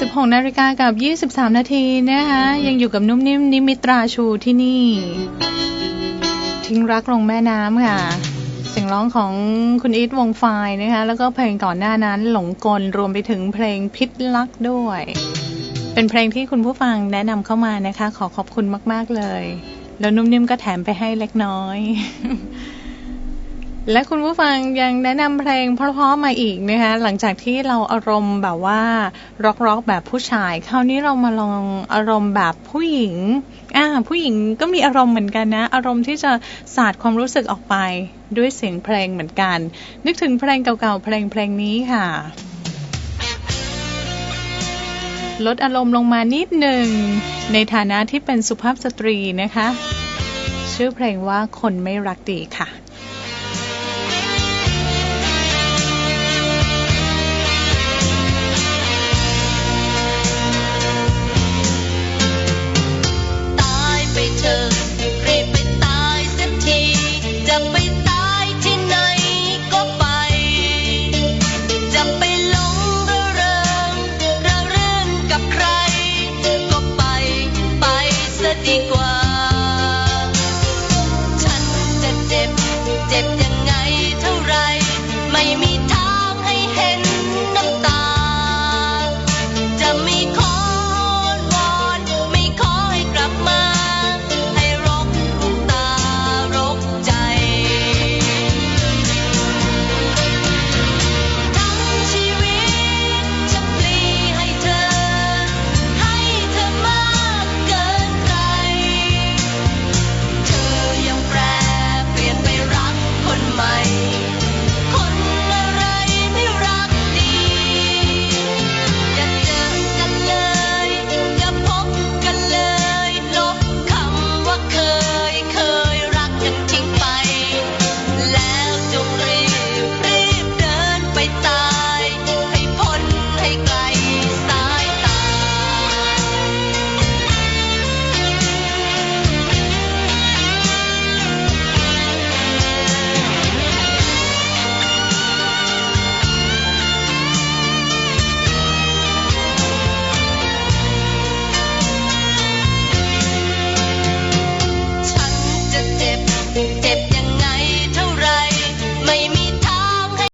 16นาฬิกากับ 23 นาทีนะคะยังอยู่กับนุ่มนิ่มนิมิตราชูที่นี่ ทิ้งรักลงแม่น้ำค่ะเสียงร้องของคุณอีทวงไฟล์นะคะแล้วก็เพลงก่อนหน้านั้นหลงกลรวมไปถึงเพลงพิษลักด้วย เป็นเพลงที่คุณผู้ฟังแนะนำเข้ามานะคะ ขอขอบคุณมาก ๆ เลย แล้วนุ่มนิ่มก็แถมไปให้เล็กน้อย และคุณผู้ฟังยังแนะนำเพลงเพราะๆมาอีกนะคะหลังจากที่เราอารมณ์แบบว่าร็อกๆแบบผู้ชาย คราวนี้เรามาลองอารมณ์แบบผู้หญิงอ่าผู้หญิงก็มีอารมณ์เหมือนกันนะ อารมณ์ที่จะสาดความรู้สึกออกไปด้วยเสียงเพลงเหมือนกัน นึกถึงเพลงเก่าๆเพลงเพลงนี้ค่ะ ลดอารมณ์ลงมานิดหนึ่งในฐานะที่เป็นสุภาพสตรีนะคะ ชื่อเพลงว่าคนไม่รักดีค่ะ Te